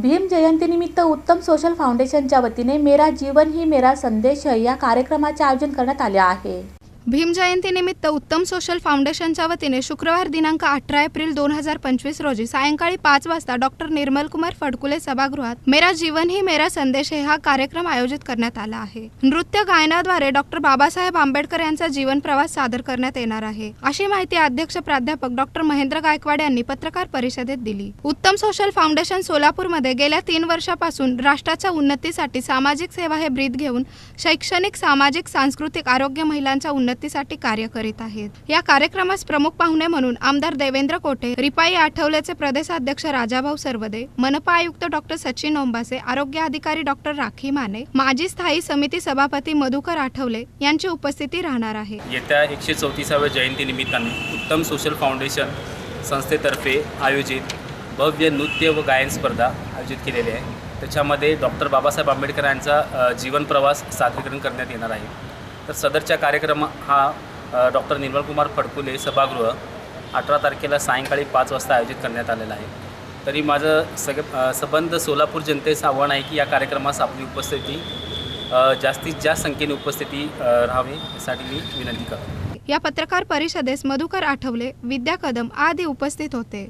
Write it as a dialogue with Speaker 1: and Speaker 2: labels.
Speaker 1: भीम जयंतीनिमित्त उत्तम सोशल फाउंडेशनच्या वतीने मेरा जीवन ही मेरा संदेश या कार्यक्रमाचे आयोजन करण्यात आले आहे.
Speaker 2: भीम जयंतीनिमित्त उत्तम सोशल फाउंडेशनच्या वतीने शुक्रवार दिनांक अठरा एप्रिल दोन हजार पंचवीस रोजी सायंकाळी पाच वाजता डॉक्टर निर्मलकुमार फडकुले सभागृहात मेरा जीवन ही मेरा संदेश हे हा कार्यक्रम आयोजित करण्यात आला आहे. नृत्य गायनाद्वारे डॉक्टर बाबासाहेब आंबेडकर यांचा जीवन प्रवास सादर करण्यात येणार आहे. अशी माहिती अध्यक्ष प्राध्यापक डॉक्टर महेंद्र गायकवाड यांनी पत्रकार परिषदेत दिली. उत्तम सोशल फाउंडेशन सोलापूरमध्ये गेल्या तीन वर्षापासून राष्ट्राच्या उन्नतीसाठी सामाजिक सेवा हे ब्रीद घेऊन शैक्षणिक सामाजिक सांस्कृतिक आरोग्य महिलांच्या उन्नतीसाठी कार्य करीत आहेत. या कार्यक्रमास प्रमुख पाहुणे म्हणून आमदार देवेंद्र कोठे रिपाई आठवलेचे प्रदेशाध्यक्ष राजाभाऊ सर्वदे मनपा आयुक्त डॉक्टर सचिन ओंबासे आरोग्य अधिकारी डॉक्टर राखी माने माजी स्थायी समिती सभापती मधुकर आठवले यांची उपस्थिती राहणार आहे.
Speaker 3: येत्या एकशे चौतीसाव्या जयंतीनिमित्ताने उत्तम सोशल फाउंडेशन संस्थेतर्फे आयोजित भव्य नृत्य व गायन स्पर्धा आयोजित केलेली आहे. त्याच्यामध्ये डॉक्टर बाबासाहेब आंबेडकर यांचा जीवनप्रवास जीवन प्रवास सादरीकरण करण्यात येणार आहे. तर सदरच्या कार्यक्रम हा डॉक्टर निर्मलकुमार फडकुले सभागृह अठरा तारखेला सायंकाळी पाच वाजता आयोजित करण्यात आलेला आहे. तरी माझं सग संबंध सोलापूर जनतेचं आव्हान आहे की या कार्यक्रमास आपली उपस्थिती जास्तीत जास्त संख्येने उपस्थिती राहावी यासाठी मी विनंती करतो.
Speaker 2: या पत्रकार परिषदेस मधुकर आठवले विद्या कदम आदी उपस्थित होते.